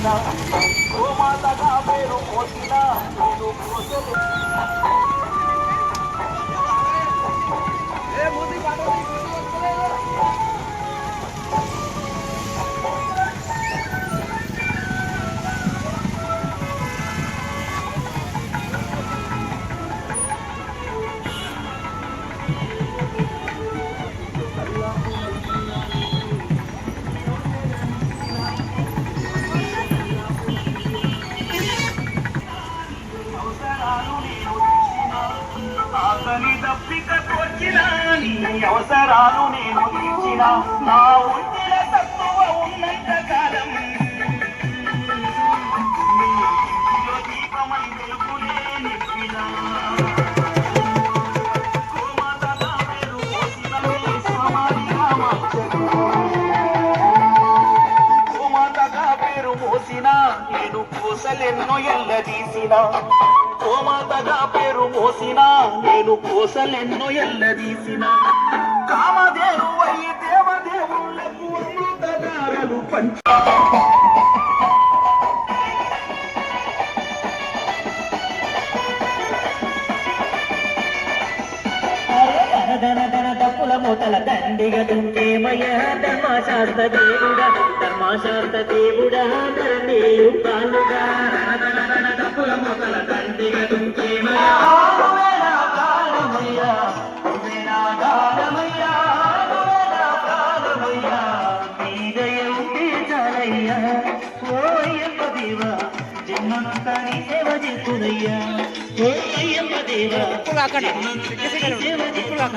Medina. Kumataga pero నీ అవసరాలు నేను తీర్చిన నా ఉండిన తక్కువ ఉన్నంత కాలం నేను పూసలెన్నో ఎల్లదీసినా. కాగా పేరు మోసిన నేను కోసలెన్నో ఎల్లదీసిన. కామదేవువై దేవదేవులకు అమృతదారలు పంచ డప్పుల మూతల దండిగా దుంకేమయ దేవుడా దేవుడా కాలుగా మూత ఇప్పుడు అక్కడ ఇప్పుడు అక్కడ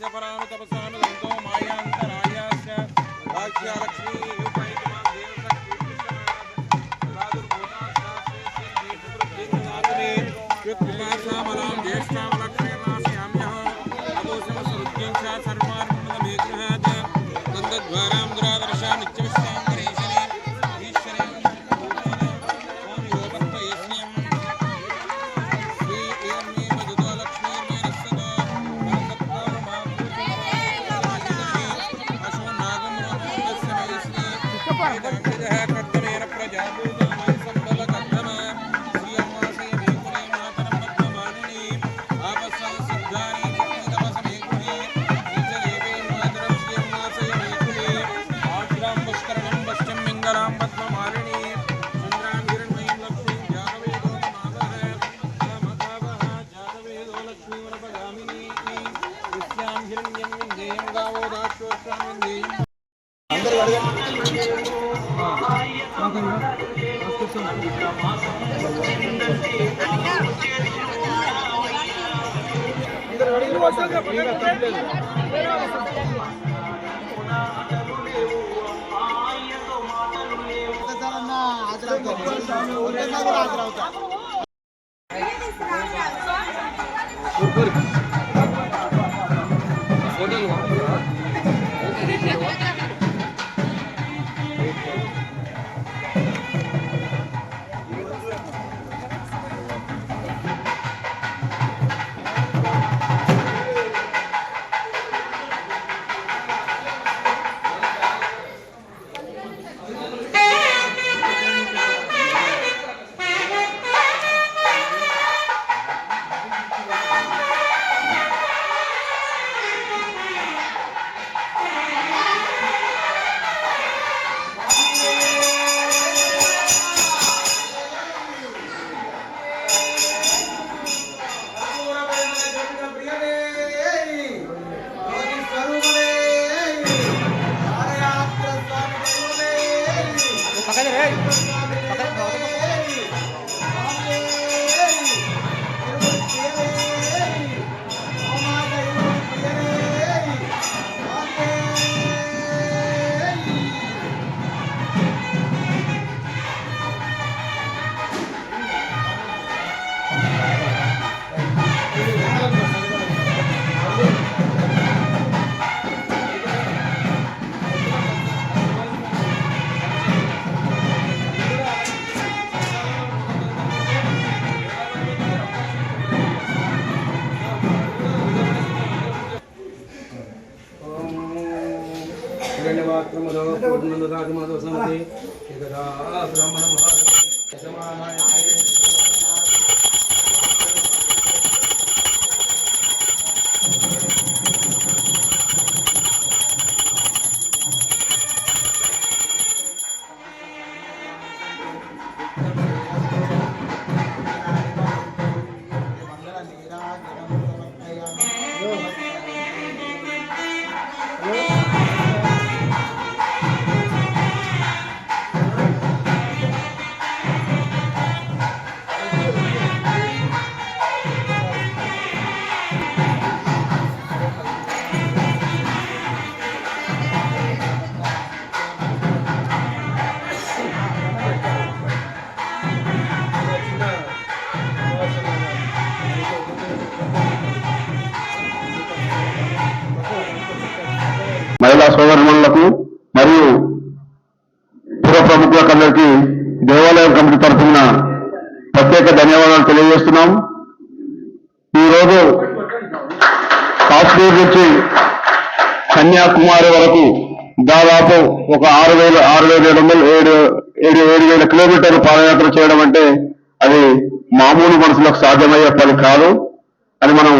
తపస్య పరామ తపసాను ఎంతో మాయాంతరాయాశ భాగ్యలక్ష్మీ ఒకసారి హాజరవుతాం ఒకసారి ఈరోజు కాశ్మీర్ నుంచి కన్యాకుమారి వరకు దాదాపు ఒక ఆరు వేల ఆరు వేల ఏడు వందలు ఏడు ఏడు ఏడు వేల కిలోమీటర్లు పాదయాత్ర చేయడం అంటే అది మామూలు మనుషులకు సాధ్యమయ్యే పని కాదు. అని మనం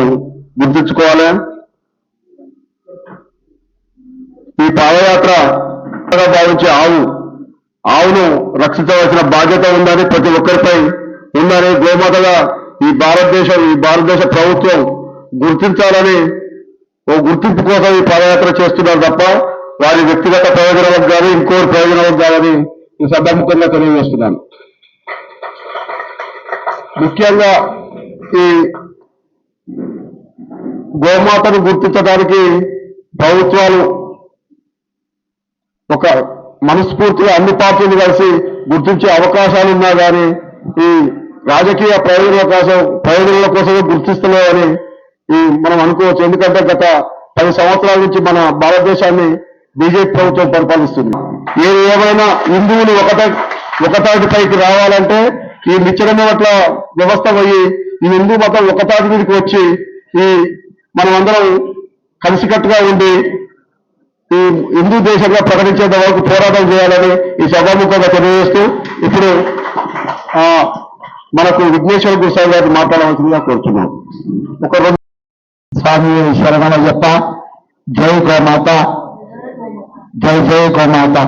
గుర్తుంచుకోవాలి. ఈ పాదయాత్ర భావించే ఆవు ఆవును రక్షించవలసిన బాధ్యత ఉందని ప్రతి ఒక్కరిపై ఉందని గోమాతగా ఈ భారతదేశం ఈ భారతదేశ ప్రభుత్వం గుర్తించాలని ఓ గుర్తింపు కోసం ఈ పాదయాత్ర చేస్తున్నారు తప్ప వారి వ్యక్తిగత ప్రయోజనాలకు కానీ ఇంకోటి ప్రయోజనాలకు కాదని ఈ సందర్భంగా తెలియజేస్తున్నాను. ముఖ్యంగా ఈ గోమాతను గుర్తించడానికి ప్రభుత్వాలు ఒక మనస్ఫూర్తిగా అన్ని పార్టీలు కలిసి గుర్తించే అవకాశాలు ఉన్నా కానీ ఈ రాజకీయ ప్రయోజనాల కోసం ప్రయోజనాల కోసమే గుర్తిస్తలేవని ఈ మనం అనుకోవచ్చు. ఎందుకంటే గత పది సంవత్సరాల నుంచి మన భారతదేశాన్ని బీజేపీ ప్రభుత్వం పరిపాలిస్తుంది. ఏది ఏమైనా హిందువులు ఒకట ఒకతాటిపైకి రావాలంటే ఈ నిచ్చెన పట్ల వ్యవస్థ పోయి ఈ హిందూ మతం ఒకతాటి మీదకి వచ్చి ఈ మనమందరం కలిసికట్టుగా ఉండి ఈ హిందూ దేశంగా ప్రకటించేంత వరకు పోరాటం చేయాలని ఈ సభాముఖంగా తెలియజేస్తూ ఇప్పుడు ఆ, మనకు విఘ్నేశ్వర గురుసాయి గారిని మాట్లాడవలసిందిగా కోరుతున్నాం. ఒక రెండు స్వామి శరణమయ్యప్ప జై గోమాత. జై జై గోమాత.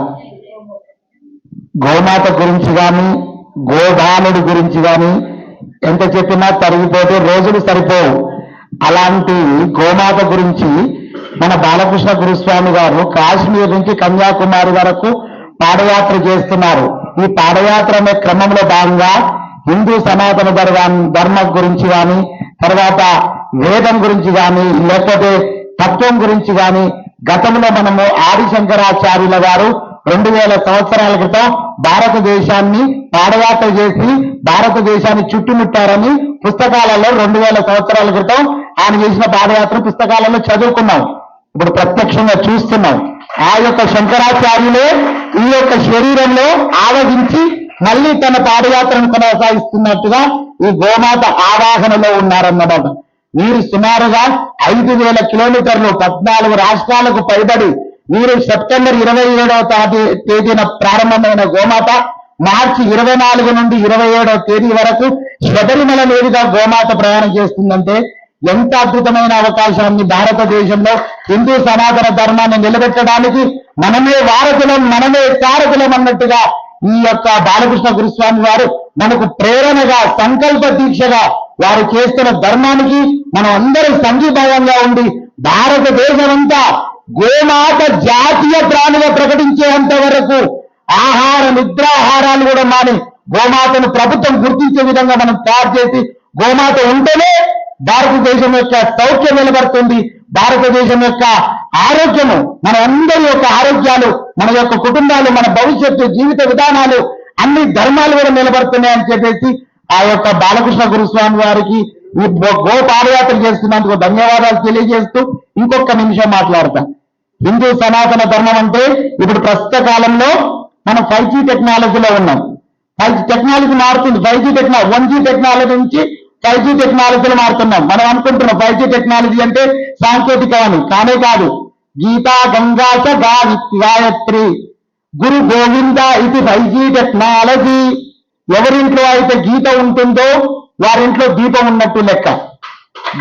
గోమాత గురించి కానీ గోదానుడి గురించి కానీ ఎంత చెప్పినా తరిగిపోతే రోజులు సరిపోవు. అలాంటి గోమాత గురించి మన బాలకృష్ణ గురుస్వామి గారు కాశ్మీర్ నుంచి కన్యాకుమారి వరకు పాదయాత్ర చేస్తున్నారు. ఈ పాదయాత్ర అనే క్రమంలో భాగంగా హిందూ సనాతన ధర్మం ధర్మం గురించి కానీ తర్వాత వేదం గురించి కానీ లేకపోతే తత్వం గురించి కానీ గతంలో మనము ఆదిశంకరాచార్యుల వారు రెండు వేల సంవత్సరాల క్రితం భారతదేశాన్ని పాడయాత్ర చేసి భారతదేశాన్ని చుట్టుముట్టారని పుస్తకాలలో రెండు వేల సంవత్సరాల క్రితం ఆయన చేసిన పాదయాత్ర పుస్తకాలలో చదువుకున్నాం. ఇప్పుడు ప్రత్యక్షంగా చూస్తున్నాం. ఆ యొక్క శంకరాచార్యులే ఈ యొక్క శరీరంలో ఆవగించి మళ్ళీ తన పాదయాత్రను కొనసాగిస్తున్నట్టుగా ఈ గోమాత ఆవాహనలో ఉన్నారన్నమాట. వీరు సుమారుగా ఐదు వేల కిలోమీటర్లు పద్నాలుగు రాష్ట్రాలకు పైబడి వీరు సెప్టెంబర్ ఇరవై ఏడవ తేదీన ప్రారంభమైన గోమాత మార్చి ఇరవై నాలుగు నుండి ఇరవై ఏడవ తేదీ వరకు శబరిమల మీదుగా గోమాత ప్రయాణం చేస్తుందంటే ఎంత అద్భుతమైన అవకాశాన్ని భారతదేశంలో. హిందూ సనాతన ధర్మాన్ని నిలబెట్టడానికి మనమే వారసులం మనమే కారకులం అన్నట్టుగా ఈ యొక్క బాలకృష్ణ గురుస్వామి వారు మనకు ప్రేరణగా సంకల్ప దీక్షగా వారు చేస్తున్న ధర్మానికి మనం అందరం సంఘీభావంగా ఉండి భారతదేశం అంతా గోమాత జాతీయ ప్రాణిగా ప్రకటించేంత వరకు ఆహార నిద్రాహారాలు కూడా మాని గోమాతను ప్రభుత్వం గుర్తించే విధంగా మనం తయారు చేసి గోమాత ఉంటేనే భారతదేశం యొక్క సౌఖ్యం నిలబడుతుంది. భారతదేశం యొక్క ఆరోగ్యము మన అందరి యొక్క ఆరోగ్యాలు మన యొక్క కుటుంబాలు మన భవిష్యత్తు జీవిత విధానాలు అన్ని ధర్మాలు కూడా నిలబడుతున్నాయని చెప్పేసి ఆ యొక్క బాలకృష్ణ గురుస్వామి వారికి ఈ గో- పాదయాత్ర చేస్తున్నందుకు ధన్యవాదాలు తెలియజేస్తూ ఇంకొక నిమిషం మాట్లాడతాం. హిందూ సనాతన ధర్మం అంటే ఇప్పుడు ప్రస్తుత కాలంలో మనం ఫైవ్ జీ టెక్నాలజీలో ఉన్నాం. ఫైవ్ జీ టెక్నాలజీ మారుతుంది. Five G technology one G technology నుంచి ఫైవ్ జీ టెక్నాలజీలు మారుతున్నాం మనం అనుకుంటున్నాం ఫైవ్ జీ టెక్నాలజీ అంటే సాంకేతికమని. కానే కాదు. గీతా గంగా గాయత్రి గురు గోవింద ఇది ఫైజీ టెక్నాలజీ. ఎవరింట్లో అయితే గీత ఉంటుందో వారింట్లో దీపం ఉన్నట్టు లెక్క.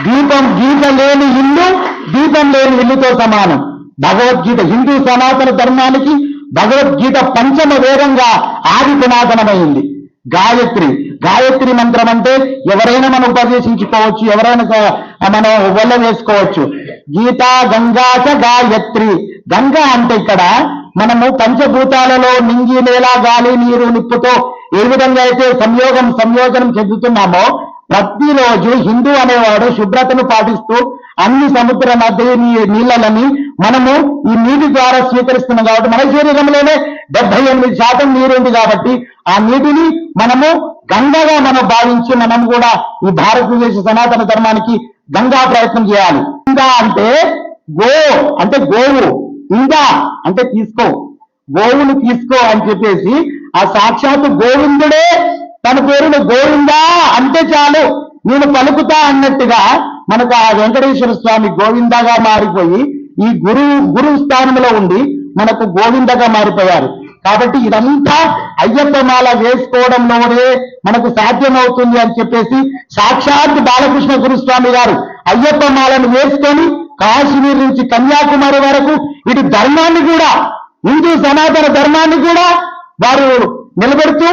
దీపం గీత లేని ఇల్లు దీపం లేని ఇల్లుతో సమానం. భగవద్గీత హిందూ సనాతన ధర్మానికి భగవద్గీత పంచమ వేదంగా ఆది పునాతనమైంది. గాయత్రి. గాయత్రి మంత్రం అంటే ఎవరైనా మనం ఉపదేశించుకోవచ్చు ఎవరైనా మనం వల్ల వేసుకోవచ్చు. గీతా గంగాచ గాయత్రి. గంగా అంటే ఇక్కడ మనము పంచభూతాలలో నింగి నేల గాలి నీరు నిప్పుతో ఏ విధంగా అయితే సంయోగం సంయోజనం చెందుతున్నామో ప్రతిరోజు హిందూ అనేవాడు శుభ్రతను పాటిస్తూ అన్ని సముద్ర మధ్య నీ- నీళ్ళని మనము ఈ నీటి ద్వారా స్వీకరిస్తున్నాం కాబట్టి మన శరీరంలోనే డెబ్బై ఎనిమిది శాతం నీరు ఉంది కాబట్టి ఆ నీటిని మనము గంగగా మనం భావించి మనం కూడా ఈ భారతదేశ సనాతన ధర్మానికి గంగా ప్రయత్నం చేయాలి. ఇంకా అంటే గో అంటే గోవు. ఇంకా అంటే తీసుకో. గోవును తీసుకో అని చెప్పేసి ఆ సాక్షాత్తు గోవిందుడే తన పేరును గోవిందా అంటే చాలు. నేను పలుకుతా అన్నట్టుగా మనకు ఆ వెంకటేశ్వర స్వామి గోవిందగా మారిపోయి ఈ గురువు గురువు స్థానంలో ఉండి మనకు గోవిందగా మారిపోయారు. కాబట్టి ఇదంతా అయ్యప్ప మాల వేసుకోవడంలోనే మనకు సాధ్యమవుతుంది అని చెప్పేసి సాక్షాత్ బాలకృష్ణ గురుస్వామి గారు అయ్యప్ప మాలను వేసుకొని కాశ్మీర్ నుంచి కన్యాకుమారి వరకు ఇటు ధర్మాన్ని కూడా హిందూ సనాతన ధర్మాన్ని కూడా వారు నిలబెడుతూ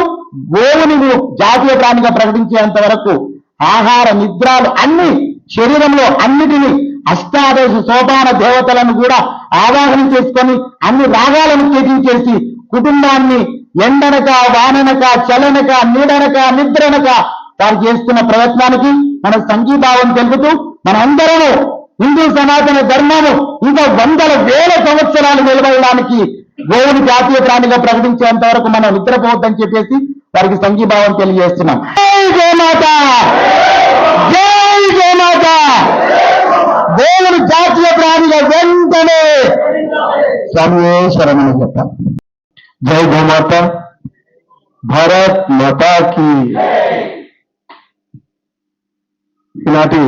గోవుని జాతీయ ప్రాణిగా ప్రకటించేంత వరకు ఆహార నిద్రాలు అన్ని శరీరంలో అన్నిటినీ అష్టాదశ సోపాన దేవతలను కూడా ఆవాహన చేసుకొని అన్ని రాగాలను త్యజించేసి కుటుంబాన్ని ఎండనక వాననక చలనక నీడనక నిద్రనక వారు చేస్తున్న ప్రయత్నానికి మన సంఘీభావం తెలుపుతూ మనందరము హిందూ సనాతన ధర్మము ఇంకా వందల వేల సంవత్సరాలు నిలబడడానికి గోవుని జాతీయ ప్రాణిగా ప్రకటించేంత వరకు మనం నిద్రపోవద్దని చెప్పేసి వారికి సంఘీభావం తెలియజేస్తున్నాం. గోమాత దేవుడు జాతీయ ప్రాణిగా వెంటనే సర్వేశ్వరమని చెప్పాం. జై గోమాత భారత్ మాతాకి. ఈనాటి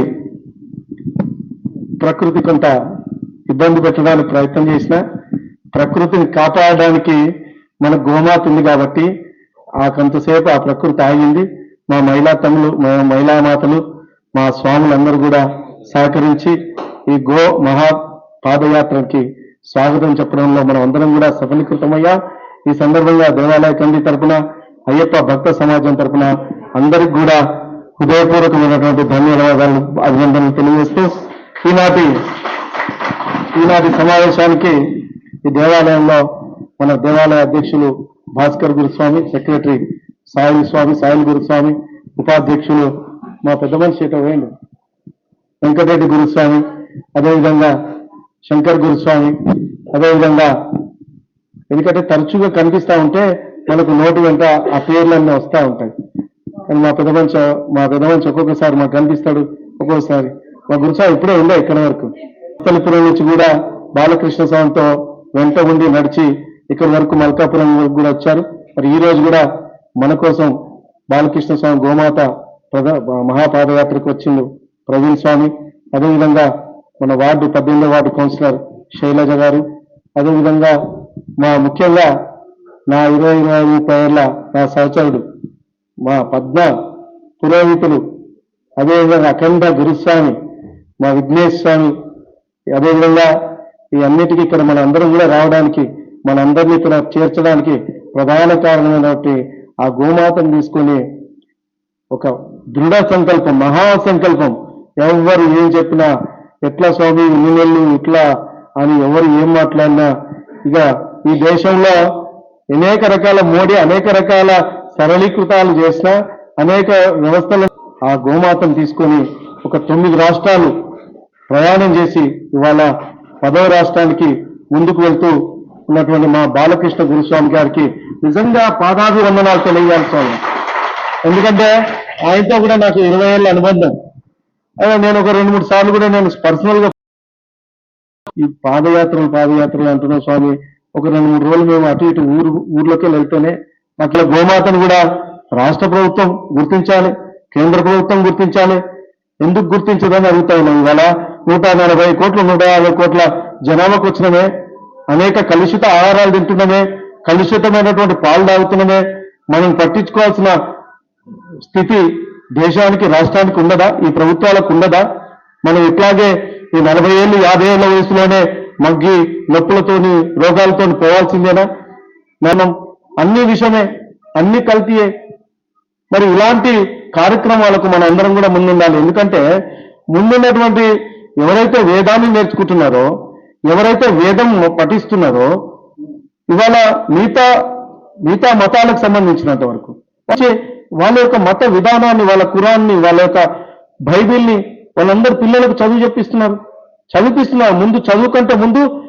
ప్రకృతి కొంత ఇబ్బంది పెట్టడానికి ప్రయత్నం చేసిన ప్రకృతిని కాపాడడానికి మన గోమాత ఉంది కాబట్టి ఆ కొంతసేపు ఆ ప్రకృతి ఆగింది. మా మహిళా తమ్ములు మా మహిళా మాతలు మా స్వాములందరూ కూడా సహకరించి ఈ గో మహా పాదయాత్రకి స్వాగతం చెప్పడంలో మనం అందరం కూడా సఫలీకృతమయ్యా. ఈ సందర్భంగా దేవాలయ కమిటీ తరపున అయ్యప్ప భక్త సమాజం తరపున అందరికి కూడా హృదయపూర్వకమైనటువంటి ధన్యవాదాలు అభినందనలు తెలియజేస్తూ ఈనాటి ఈనాటి సమావేశానికి ఈ దేవాలయంలో మన దేవాలయ అధ్యక్షులు భాస్కర్ గురుస్వామి సెక్రటరీ సాయిల్ స్వామి సాయిల్ గురుస్వామి ఉపాధ్యక్షులు మా పెద్ద మనిషి ఎటో వేయండి వెంకటరెడ్డి గురుస్వామి అదేవిధంగా శంకర్ గురుస్వామి అదేవిధంగా ఎందుకంటే తరచుగా కనిపిస్తా ఉంటే మనకు నోటి వెంట ఆ పేర్లన్నీ వస్తూ ఉంటాయి. కానీ మా పెద్ద మనిషి మా పెద్ద మనిషి ఒక్కొక్కసారి మాకు కనిపిస్తాడు ఒక్కొక్కసారి. మా గురుసారి ఇప్పుడే ఉండే ఇక్కడ వరకు. ఉత్తలపురం నుంచి కూడా బాలకృష్ణ స్వామితో వెంట ఉండి నడిచి ఇక్కడ వరకు మల్కాపురం వరకు కూడా వచ్చారు. మరి ఈ రోజు కూడా మన కోసం బాలకృష్ణ స్వామి గోమాత ప్రధా మహాపాదయాత్రకు వచ్చిండు ప్రవీణ్ స్వామి అదేవిధంగా మన వార్డు పద్దెనిమిదో వార్డు కౌన్సిలర్ శైలజ గారు. అదేవిధంగా మా ముఖ్యంగా నా ఇరవై ఇరవై ఐదు నా సహచరుడు మా పద్మ పురోహితులు అదేవిధంగా అఖండ గురుస్వామి మా విఘ్నేష్ స్వామి అదేవిధంగా ఈ అన్నిటికీ ఇక్కడ మన అందరం కూడా రావడానికి మనందరినీ ఇక్కడ చేర్చడానికి ప్రధాన కారణమైనటువంటి ఆ గోమాతను తీసుకొని ఒక దృఢ సంకల్పం మహా సంకల్పం ఎవరు ఏం చెప్పినా ఎట్లా స్వామి ఇన్ని నెలలు ఇట్లా అని ఎవరు ఏం మాట్లాడినా ఇక ఈ దేశంలో అనేక రకాల మోడీ అనేక రకాల సరళీకృతాలు చేసిన అనేక వ్యవస్థలు ఆ గోమాతను తీసుకొని ఒక తొమ్మిది రాష్ట్రాలు ప్రయాణం చేసి ఇవాళ పదవ రాష్ట్రానికి ముందుకు వెళ్తూ ఉన్నటువంటి మా బాలకృష్ణ గురుస్వామి గారికి నిజంగా పాదాభివందనాలు తెలియజేయాలి స్వామి. ఎందుకంటే ఆయనతో కూడా నాకు ఇరవై ఏళ్ళ అనుబంధం. నేను ఒక రెండు మూడు సార్లు కూడా నేను పర్సనల్గా ఈ పాదయాత్రలు పాదయాత్రలు అంటున్నాం స్వామి. ఒక రెండు మూడు రోజులు మేము అటు ఇటు ఊరు ఊర్లోకి వెళ్తేనే అట్లా గోమాతను కూడా రాష్ట్ర ప్రభుత్వం గుర్తించాలి కేంద్ర ప్రభుత్వం గుర్తించాలి. ఎందుకు గుర్తించదని అడుగుతా ఉన్నాం. ఇవాళ నూట నలభై కోట్ల నూట యాభై కోట్ల జనాభాకు వచ్చినమే అనేక కలుషిత ఆహారాలు తింటున్నామే కలుషితమైనటువంటి పాలు తాగుతున్నమే మనం పట్టించుకోవాల్సిన స్థితి దేశానికి రాష్ట్రానికి ఉండదా? ఈ ప్రభుత్వాలకు ఉండదా? మనం ఇట్లాగే ఈ నలభై ఏళ్ళు యాభై ఏళ్ళ వయసులోనే మగ్గి నొప్పులతోని రోగాలతోని పోవాల్సిందేనా? మనం అన్ని విషయమే అన్ని కల్తీయే మరి ఇలాంటి కార్యక్రమాలకు మనం అందరం కూడా ముందుండాలి. ఎందుకంటే ముందున్నటువంటి ఎవరైతే వేదాన్ని నేర్చుకుంటున్నారో ఎవరైతే వేదం పఠిస్తున్నారో ఇవాళ మిగతా మిగతా మతాలకు సంబంధించినంత వరకు వాళ్ళ యొక్క మత విధానాన్ని వాళ్ళ కురాన్ని వాళ్ళ యొక్క బైబిల్ని వాళ్ళందరూ పిల్లలకు చదువు చెప్పిస్తున్నారు. చదివిపిస్తున్నారు. ముందు చదువు కంటే ముందు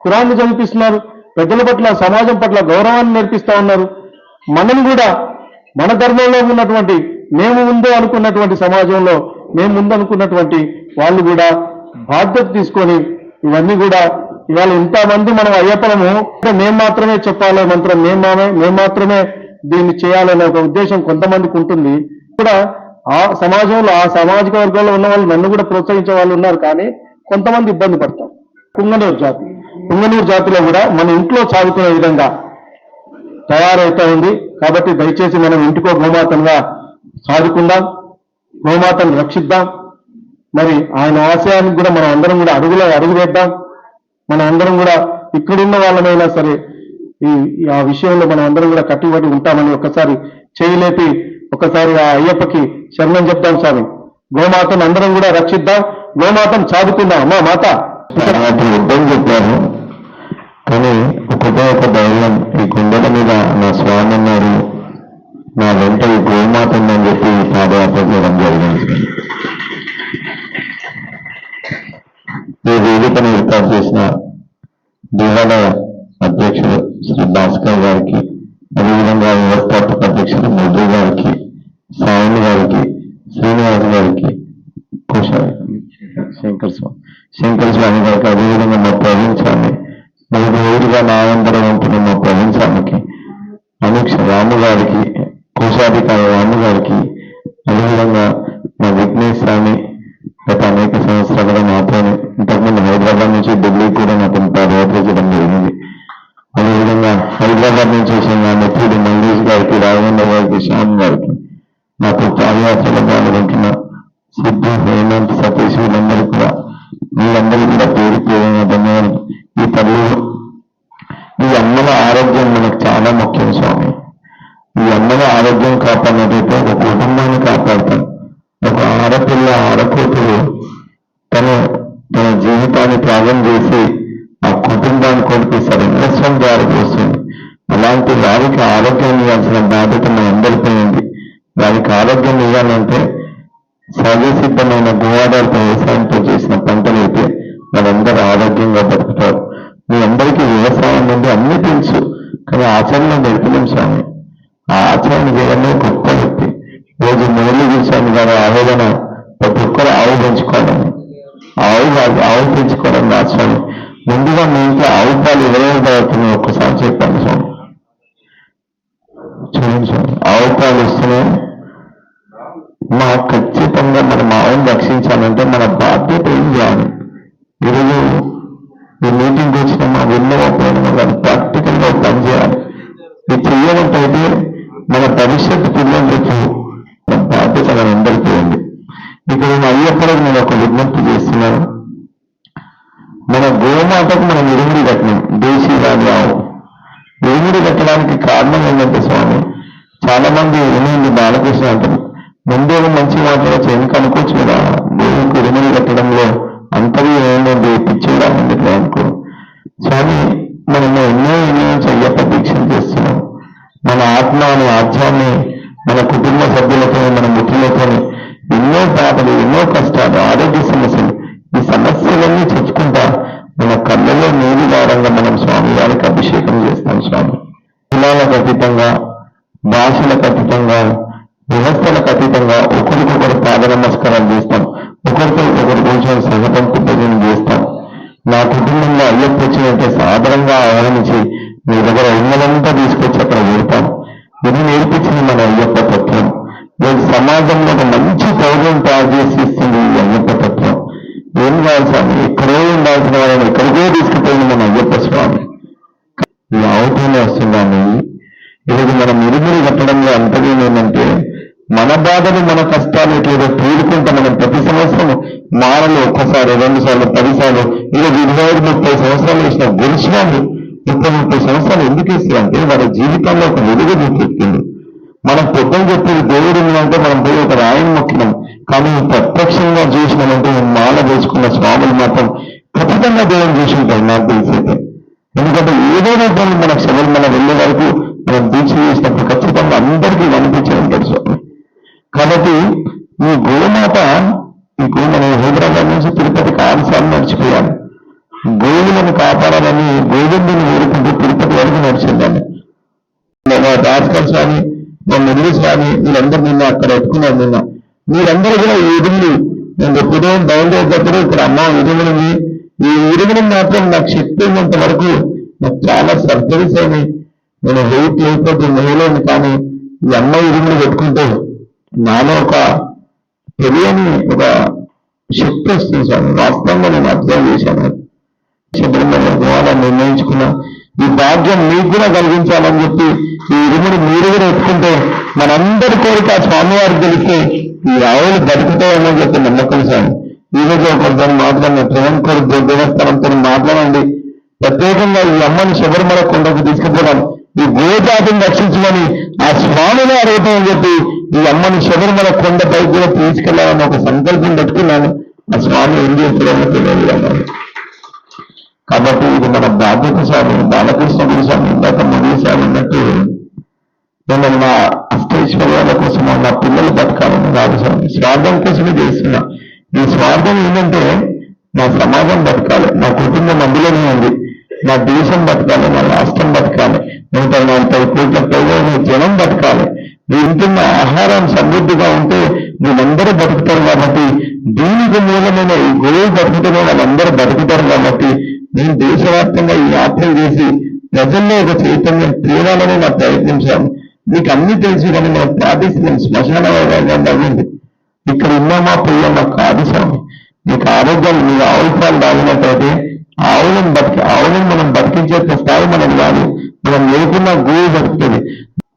కురాన్ని చదివిపిస్తున్నారు. పెద్దల పట్ల సమాజం పట్ల గౌరవాన్ని నేర్పిస్తా ఉన్నారు. మనం కూడా మన ధర్మంలో ఉన్నటువంటి మేము ఉందో అనుకున్నటువంటి సమాజంలో మేము ఉందనుకున్నటువంటి వాళ్ళు కూడా బాధ్యత తీసుకొని ఇవన్నీ కూడా ఇవాళ ఇంతమంది మనం అయ్యప్పలము. అంటే మేము మాత్రమే చెప్పాలి మంత్రం. మేము మామే మేము మాత్రమే దీన్ని చేయాలనే ఒక ఉద్దేశం కొంతమందికి ఉంటుంది. కూడా ఆ సమాజంలో ఆ సామాజిక వర్గంలో ఉన్న వాళ్ళు నన్ను కూడా ప్రోత్సహించే వాళ్ళు ఉన్నారు కానీ కొంతమంది ఇబ్బంది పడతారు. పుంగనూరు జాతి. పుంగనూరు జాతిలో కూడా మన ఇంట్లో సాగుతున్న విధంగా తయారైతా ఉంది కాబట్టి దయచేసి మనం ఇంటికో గోమాతంగా సాగుకుందాం గోమాతను రక్షిద్దాం. మరి ఆయన ఆశయానికి కూడా మనం అందరం కూడా అడుగులో అడుగు వేద్దాం మన అందరం కూడా ఇక్కడున్న వాళ్ళమైనా సరే ఈ ఆ విషయంలో మనం అందరం కూడా కట్టుబడి ఉంటామని ఒకసారి చేయలేపి ఒకసారి ఆ అయ్యప్పకి శరణం చెప్తాం స్వామి. గోమాతను అందరం కూడా రక్షిద్దాం గోమాతను సాదుకుందాం మా మాత. యుద్ధం కానీ ఒకటే ఒక ధైర్యం ఈ కుండల మీద నా స్వామి అన్నారు. నా వెంట ఈ గోమాత ఉందని చెప్పి పాదయాత్ర చేయడం జరిగింది. ఈ వేదికను ఏర్పాటు చేసిన దేవాలయ అధ్యక్షుడు శ్రీ భాస్కర్ గారికి అదేవిధంగా వ్యవస్థాపక అధ్యక్షుడు మధు గారికి సాయిని గారికి శ్రీనివాస్ గారికి శంకర్ స్వామి శంకర్ స్వామి గారికి అదేవిధంగా మా ప్రవీణ్ స్వామి మూడు రోజులుగా నా అందరం ఉంటున్న మా ప్రవీణ్ స్వామికి అనుక్ష రాము గారికి కోశాధికారి రాము గారికి అదేవిధంగా మా విఘ్నేష్ స్వామి గత అనేక సంవత్సరాలుగా నాతో ఇంతకుముందు హైదరాబాద్ నుంచి ఢిల్లీ కూడా నాకు పాదయాత్ర చేయడం జరిగింది. అదేవిధంగా హైదరాబాద్ నుంచి వచ్చిన నా మిత్రుడు మంగేష్ గారికి రాఘవేంద్ర గారికి శ్యామ్ గారికి నాకు పాదయాత్రలో పాల్గొంటున్న సిద్ధు హేమంత్ సతీష్ వీళ్ళందరూ కూడా వీళ్ళందరూ కూడా పేరు పేరైన ధన్యవాదాలు. ఈ తల్లి ఈ అమ్మల ఆరోగ్యం మనకు చాలా ముఖ్యం స్వామి. ఈ అమ్మల ఆరోగ్యం కాపాడినట్టయితే ఒక కుటుంబాన్ని కాపాడతాం. ఒక ఆడపిల్ల ఆడకూతురు తను తన జీవితాన్ని త్యాగం చేసి ఆ కుటుంబాన్ని కోల్పి సర్వస్వం జారపోస్తుంది అలాంటి వారికి ఆరోగ్యం ఇవ్వాల్సిన బాధ్యత మన అందరిపై ఉంది. వారికి ఆరోగ్యం ఇవ్వాలంటే సహజసిద్ధమైన సిద్ధమైన వ్యవసాయంతో చేసిన పంటలైతే వాళ్ళందరూ ఆరోగ్యంగా బతుకుతారు. మీ అందరికీ వ్యవసాయం నుండి అన్ని తెలుసు కానీ ఆచరణ నడిపినాం స్వామి. ఆ ఆచరణ చేయడమే గొప్ప వ్యక్తి. రోజు మురళి స్వామి గారి ఆవేదన ప్రతి ఒక్కరు ఆవు పెంచుకోవాలని ఆవు కాదు ఆవు పెంచుకోవడం నా ముందుగా మీ ఇంట్లో ఆవు పాలు ఎవరెవరు ఒక్కసారి చెప్పండి స్వామి. చూడండి స్వామి ఆవు పాలు ఇస్తున్నాయి మా ఖచ్చితంగా మనం ఆవును రక్షించాలంటే మన బాధ్యత ఏం చేయాలి? ఈరోజు ఈ మీటింగ్ వచ్చిన మా వెళ్ళే వాళ్ళు ప్రాక్టికల్గా చేయాలి. ఇది చెయ్యాలంటే మన భవిష్యత్తు పిల్లలకు మన బాధ్యత మనందరికీ ఉంది. ఇక్కడ నేను అయ్యప్పటికి నేను ఒక విజ్ఞప్తి చేస్తున్నాను. మన గోమాతకు మనం ఇరుముడి కట్టినాం. దేశీ రాని ఆవు ఇరుముడి కట్టడానికి కారణం ఏంటంటే స్వామి చాలా మంది ఎనిమిది బాలకృష్ణ అంటారు. ముందే మంచి మాట్లాడచ్చు ఎందుకు అనుకోవచ్చు కదా? దేవునికి ఇరుముడి కట్టడంలో అంతర్యం ఏంటంటే పిచ్చిగా ఉండట్లే అనుకో. స్వామి మనం ఎన్నో ఎన్నో చెయ్యప్ప దీక్షలు చేస్తున్నాం. మన ఆత్మ అనే ఆధ్యాన్ని మన కుటుంబ సభ్యులతో మన ముఖ్యులతో ఎన్నో బాధలు ఎన్నో కష్టాలు ఆరోగ్య సమస్యలు ఈ సమస్యలన్నీ తెచ్చుకుంటా. మన కళ్ళలో నీరు దారంగా మనం స్వామి వారికి అభిషేకం చేస్తాం స్వామి. కులాలకు అతీతంగా భాషలకు అతీతంగా వ్యవస్థలకు అతీతంగా ఒకరికొకరు పాద నమస్కారాలు చేస్తాం. ఒకరితో ఒకరి కొంచెం సహపంపు భజన చేస్తాం. నా కుటుంబంలో అయ్యప్ప వచ్చినట్టే సాధారణంగా ఆహ్వానించి మీ దగ్గర ఇళ్ళంతా తీసుకొచ్చి అక్కడ పెడతాం. ఇది నేర్పించింది మన అయ్యప్ప తత్వం. నేను సమాజంలో ఒక మంచి పౌరులను తయారు చేసి ఇస్తుంది ఈ అయ్యప్ప తత్వం ఏ ఏం కావాలి స్వామి ఎక్కడో ఉండాల్సిన వాళ్ళని ఎక్కడికో తీసుకుపోయింది మన అయ్యప్ప స్వామి. ఈ అవతూనే వస్తుందని ఈరోజు మనం ఇరుగురు కట్టడంలో అంతర్యం ఏంటంటే మన బాధలు మన కష్టాలు ఇట్లేదో తీరుకుంటా మనం ప్రతి సంవత్సరం మారలు ఒక్కసారి రెండు సార్లు పది సార్లు ఈరోజు ఇరవై ఐదు ముప్పై సంవత్సరాలు వేసిన గెలిచినాము ముప్పై ముప్పై సంవత్సరాలు ఎందుకు ఇస్తారంటే వాళ్ళ జీవితంలో ఒక వెలుగు చూపెట్టింది మనం పెద్దలు చెప్పేది దేవుడు ఉందంటే మనం పోయి ఒక రాయం మొక్కినాం. కానీ ప్రత్యక్షంగా చూసినామంటే మాల వేసుకున్న స్వాములు మాత్రం ఖచ్చితంగా దేవుడు చూసి నాకు తెలిసైతే ఎందుకంటే ఏదో రూపంలో మన శబరిమల వెళ్ళే వరకు మనం దీక్ష చేసినప్పుడు ఖచ్చితంగా అందరికీ కనిపించడం తెలుసు కాబట్టి ఈ గోమాత ఈ గో మన హైదరాబాద్ నుంచి తిరుపతికి ఆరు నడిచిపోయాను. గోవులను కాపాడాలని గోవిందుని వేడుకుంటూ తిరుపతి వరకు నడిచిందండి. నేను రాజకీయ స్వామి మా మురళి స్వామి వీళ్ళందరూ నిన్న అక్కడ ఎత్తుకున్నారు నిన్న. మీరందరూ కూడా ఈ ఇరుములు నేను ఎప్పుడో బయలుదేరేటప్పుడు ఇక్కడ అమ్మ ఇరుములని ఈ ఇరుములు మాత్రం నాకు శక్తి ఉన్నంత వరకు నాకు చాలా సర్జరీస్ అయినాయి నేను వెయిట్ లేకపోతే మేలేను కానీ ఈ అమ్మ ఇరుములు పెట్టుకుంటే నాలో ఒక తెలియని ఒక శక్తి వస్తుంది సార్. వాస్తవంగా నేను అబ్జర్వ్ చేశాను. శబరిమల పోవాలని నిర్ణయించుకున్నా ఈ భాగ్యం మీకు కూడా కలిగించాలని చెప్పి ఈ ఇరుముడు మీరు కూడా ఎత్తుకుంటే మనందరి కోరిక ఆ స్వామివారికి తెలిస్తే ఈ ఆవులు బతుకుతాయని చెప్పి నమ్మకం సార్. ఈ ఒకరితో మాట్లాడిన ప్రేమ కొరకు దేవస్థానంతో మాట్లాడండి. ప్రత్యేకంగా ఈ అమ్మని శబరిమల కొండకు తీసుకుపోవడం ఈ గోజాతిని రక్షించమని ఆ స్వామిని అడుగుతామని చెప్పి ఈ అమ్మని శబరిమల కొండపైకి కూడా తీసుకెళ్ళాలని ఒక సంకల్పం పెట్టుకున్నాను. ఆ స్వామి ఏం చేస్తున్నామో తెలియదు అన్నారు కాబట్టి ఇది మన బాధ్యత స్వామి బాలకృష్ణ స్వామి ఇందాక మొదటి స్వామి అన్నట్టు నేను నా అష్టైశ్వర్యాల కోసం నా పిల్లలు బతకాలని కాదు స్వామి స్వార్థం కోసమే చేస్తున్నా. ఈ స్వార్థం ఏంటంటే నా సమాజం బతకాలి నా కుటుంబం అందులోనే ఉంది నా దేశం బతకాలి నా రాష్ట్రం బతకాలి నూట నలభై కోట్ల పైగా జనం బతకాలి. తింటున్న ఆహారం సమృద్ధిగా ఉంటే వీళ్ళందరూ బతుకుతారు కాబట్టి దీనికి మూలమైన ఈ గోవు బతుకుతున్న వాళ్ళందరూ బతుకుతారు కాబట్టి నేను దేశవ్యాప్తంగా ఈ యాత్రలు చేసి ప్రజల్లో ఒక చైతన్యం తేవాలని నా ప్రయత్నించాను మీకు అన్ని తెలుసు కానీ నేను ప్రార్థిస్తున్నాను శ్మశాన వైరాగ్యాన్ని అవ్వండి ఇక్కడ ఉన్నామా పోయామా కాదు స్వామి. నీకు ఆరోగ్యం నీ ఆవుల పాలు ఆవులను బతికి ఆవులను మనం బతికించే స్థాయి మనం కాదు మనం లేకున్నా గోవు బతుకుతుంది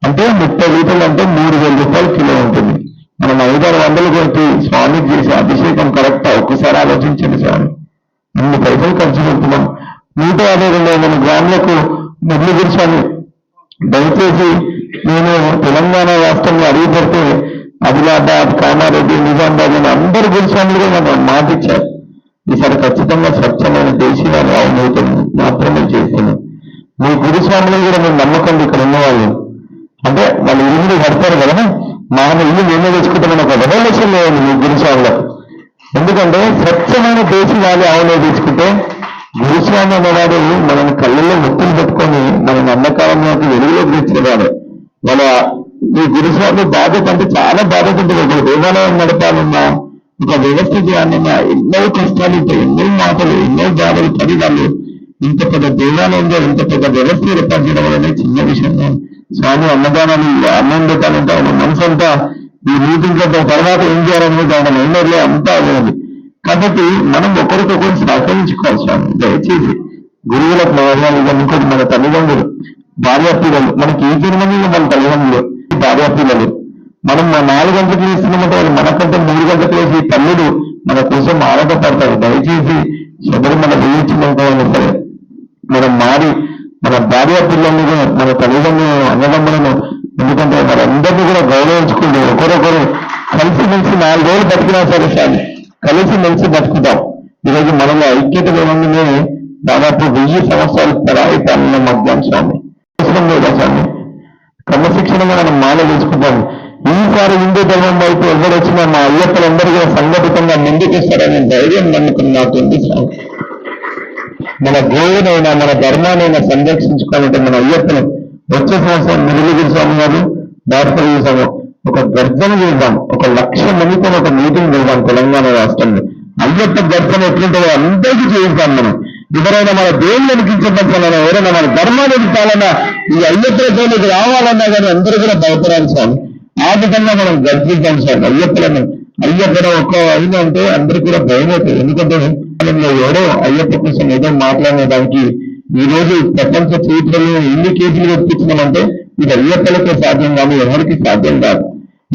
అంటే ముప్పై లీటర్లు అంటే మూడు వేల రూపాయలు కిలో ఉంటుంది. మనం ఐదారు వందలు కొట్టి స్వామికి చేసే అభిషేకం కరెక్టా? ఒక్కసారి ఆలోచించండి స్వామి. రెండు పైసలు ఖర్చు పెడుతున్నాం. నూట యాభై రెండు వందల గ్రాములకు మురళి స్వామి. దయచేసి నేను తెలంగాణ రాష్ట్రంలో అడుగు పెడితే ఆదిలాబాద్ కామారెడ్డి నిజామాబాద్ అని అందరు గురుస్వాములుగా నాకు మాట ఇచ్చారు ఈసారి ఖచ్చితంగా స్వచ్ఛమైన దేశీయ రావునైతే మాత్రమే చేస్తున్నాను మీ గురుస్వాములు కూడా మేము నమ్మకం ఇక్కడ ఉన్నవాళ్ళు. అంటే వాళ్ళు ఇల్లు కడతారు కదా మా ఇల్లు మేమే తెచ్చుకుంటామని ఒక రెవల్యూషన్ లేదండి మీ గురుస్వాములో ఎందుకంటే స్వచ్ఛమైన దేశీ వాళ్ళు ఆవులో తీసుకుంటే గురుస్వామి అనేవాడు మనం కళ్ళల్లో ముక్కులు పెట్టుకొని మన నమ్మకాలను వెలుగులోకి తెచ్చేవాడు మన ఈ గురుస్వామి బాధ్యత అంటే చాలా బాధ్యత ఉంటుంది ఒక దేవాలయం నడపాలన్నా ఒక వ్యవస్థ చేయాలన్నా ఎన్నో కష్టాలు ఉంటాయి ఎన్నో మాటలు ఎన్నో బాధలు పడి ఇంత పెద్ద దేవాలయంలో ఇంత పెద్ద వ్యవస్థ ఏర్పాటు చేయడం అనేది చిన్న విషయం స్వామి అన్నదానాలు అన్నం పెట్టాలంటే ఆయన మనసు అంతా ఈ మీటింగ్ తర్వాత ఏం చేయాలనేది ఆయన మైండర్లో అంతా అవ్వాలి. కాబట్టి మనం ఒకరికొకరు సహకరించుకోవాలి స్వామి దయచేసి. గురువులకు మహిళలు ఇంకొకటి మన తల్లిదండ్రులు భార్య పిల్లలు మనకి ఏ జన్మని మన తల్లిదండ్రులు భార్య పిల్లలు మనం మా నాలుగు గంటలకు వేస్తున్నామంటే వాళ్ళు మనకంటే మూడు గంటలకు వేసి తల్లుడు మన కోసం ఆరాటపడతారు దయచేసి శబరిమల వేయించినంత సరే. మనం మారి మన భార్య పిల్లలను మన తల్లిదండ్రులను అన్నదమ్ములను ఎందుకంటే మనందరినీ కూడా గౌరవించుకుంటూ ఒకరొకరు కలిసి మెలిసి నాలుగు రోజులు బతికినా సరే సార్ కలిసి మెలిసి బతుకుతాం. ఈరోజు మనలో ఐక్యత లేనందునే దాదాపు వెయ్యి సంవత్సరాలు పరాయి పాలన మధ్యాహ్నం స్వామి. అవసరం లేదా స్వామి? క్రమశిక్షణగా మనం మాల వేసుకుంటాం ఈసారి హిందూ ధర్మం వైపు ఎవరొచ్చినా మా అయ్యప్పలందరూ కూడా సంఘటితంగా ముందుకొస్తారనే ధైర్యం నమ్మకం నాకు ఉంది మన గోవునైనా మన ధర్మానైనా సంరక్షించుకోవాలంటే మన అయ్యప్పను వచ్చే సంవత్సరం మురళీగిరి స్వామి గారు డాక్టర్ చేశాము ఒక గర్జన చేద్దాం. ఒక లక్ష మందితో ఒక మీటింగ్ చేద్దాం తెలంగాణ రాష్ట్రంలో. అయ్యప్ప గర్జన ఎట్లుంటుందో అందరికీ చేయిస్తాం మనం. ఎవరైనా మన దేవుళ్ళు అనిపించబట్టాలన్నా ఎవరైనా మన ధర్మాన్ని ఎదుగుతాలన్నా ఈ అయ్యప్పలతోనికి రావాలన్నా కానీ అందరూ కూడా భయపడాలి స్వామి. ఆ విధంగా మనం గర్జిద్దాం సార్ అయ్యప్పలను అయ్యప్ప ఒక్క అయిందంటే అందరికి కూడా భయం అవుతుంది. ఎందుకంటే కాలంలో ఎవడో అయ్యప్ప కోసం ఏదో మాట్లాడేదానికి ఈ రోజు ప్రపంచ చరిత్రలో ఎన్ని కేసులు తెప్పించినామంటే ఇది అయ్యప్పలకే సాధ్యం కానీ ఎవరికి సాధ్యం కాదు.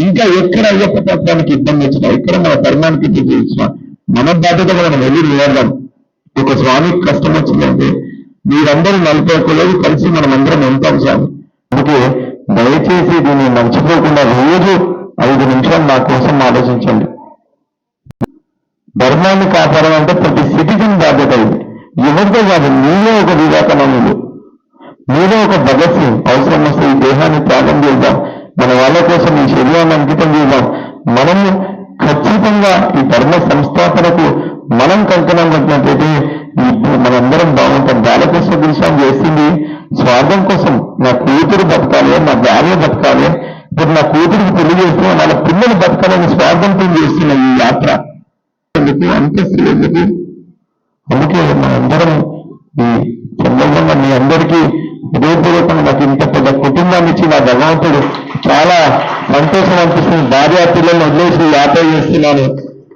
ఇంకా ఎక్కడ అయ్యప్ప తత్వానికి ఇబ్బంది వచ్చినా ఎక్కడ మన ధర్మానికి ఇబ్బంది వచ్చినా మన బాధ్యత మనం వెళ్ళి నిలబడదాం. ఒక స్వామికి కష్టం వచ్చిందంటే మీరందరూ నలభై ఒక్క రోజు కలిసి మనం అందరం వెళ్తాం స్వామి అందుకే దయచేసి దీన్ని మర్చిపోకుండా రోజు ఐదు నిమిషాలు నా కోసం ఆలోచించండి. ధర్మాన్ని కాపాడాలంటే ప్రతి సిటిజన్ బాధ్యత ఇది ఎవరితో కాదు మీలో ఒక వివేకానందుడు మీలో ఒక భగత్ సింగ్ అవసరం వస్తే ఈ దేహాన్ని త్యాగం చేద్దాం. మన వాళ్ళ కోసం ఈ శరీరాన్ని అంకితం చేద్దాం. మనము ఖచ్చితంగా ఈ ధర్మ సంస్థాపనకు మనం కంకణం కట్టినట్లయితే మనందరం బాగుంటాం. బాలకృష్ణ గురుస్వామి చేసింది స్వార్థం కోసం. నా కూతురు బతకాలి నా భార్య బతకాలి. ఇప్పుడు నా కూతురికి పెళ్ళి చేస్తున్నా వాళ్ళ పిల్లలు బతకాలని స్వార్థంతో చేస్తున్న ఈ యాత్ర. ఎందుకు? అంతస్తులు ఎందుకు? అందుకే మనందరం ఈ సందర్భంగా మీ అందరికీ హృదయపూర్వకంగా నాకు ఇంత పెద్ద కుటుంబాన్ని ఇచ్చి నా భగవంతుడు చాలా సంతోషం అనిపిస్తుంది. భార్య పిల్లల్ని వదిలేసి యాత్ర చేస్తున్నాను.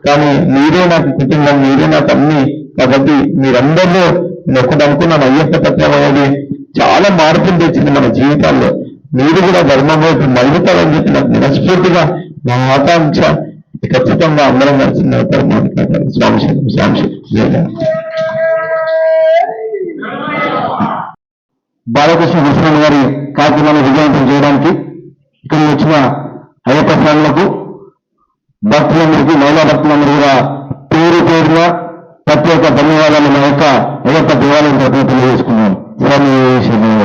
కానీ మీరే నాకు కుటుంబం మీరే నాకు అన్ని. కాబట్టి మీరందరిలో నేను ఒకటి అనుకున్నాను అయ్యప్ప తత్వం అనేది చాలా మార్పులు తెచ్చింది మన జీవితాల్లో. మీరు కూడా ధర్మం వైపు మలుగుతారని చెప్పి నాకు మనస్ఫూర్తిగా నా ఆకాంక్ష. ఖచ్చితంగా అందరం కలిసి నడతారు మాట్లాడతారు స్వామి శరణం, స్వామి శరణం. జై జగన్నాథ్. బాలకృష్ణ విశ్వనాథ్ గారి కార్యక్రమాన్ని విజయవంతం చేయడానికి ఇక్కడ వచ్చిన అయ్యప్ప స్వాములకు భక్తులందరికీ మహిళా భక్తులందరూ కూడా పేరు పేరున ప్రత్యేక ధన్యవాదాలు. మా యొక్క అయ్యప్ప దేవాలయం తరఫున తెలియజేసుకున్నాను. స్వామి శరణం